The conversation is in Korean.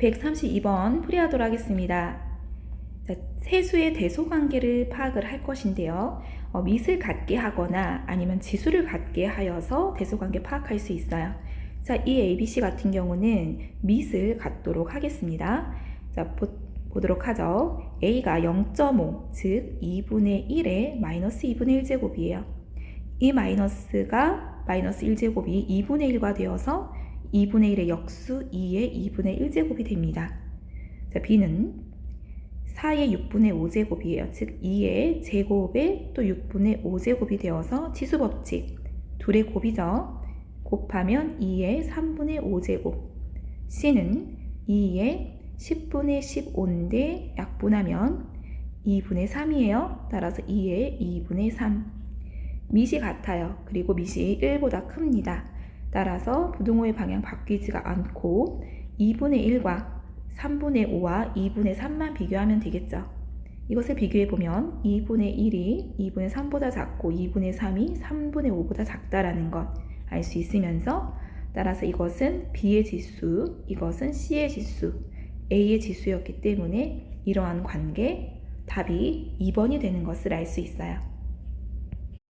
132번 풀이하도록 하겠습니다. 자, 세수의 대소 관계를 파악을 할 것인데요. 어, 밑을 같게 하거나 아니면 지수를 같게 하여서 대소 관계 파악할 수 있어요. 자, 이 ABC 같은 경우는 밑을 갖도록 하겠습니다. 자, 보, 보도록 하죠. A가 0.5, 즉 2분의 1의 마이너스 2분의 1제곱이에요. 이 마이너스가 마이너스 1제곱이 2분의 1과 되어서 2분의 1의 역수 2의 2분의 1제곱이 됩니다. 자, B는 4의 6분의 5제곱이에요. 즉 2의 제곱에 또 6분의 5제곱이 되어서 치수법칙 둘의 곱이죠. 곱하면 2의 3분의 5제곱 C는 2의 10분의 15인데 약분하면 2분의 3이에요. 따라서 2의 2분의 3 밑이 같아요. 그리고 밑이 1보다 큽니다. 따라서 부등호의 방향 바뀌지가 않고 2분의 1과 3분의 5와 2분의 3만 비교하면 되겠죠. 이것을 비교해 보면 2분의 1이 2분의 3보다 작고 2분의 3이 3분의 5보다 작다라는 것 알 수 있으면서 따라서 이것은 B의 지수, 이것은 C의 지수, A의 지수였기 때문에 이러한 관계 답이 2번이 되는 것을 알 수 있어요.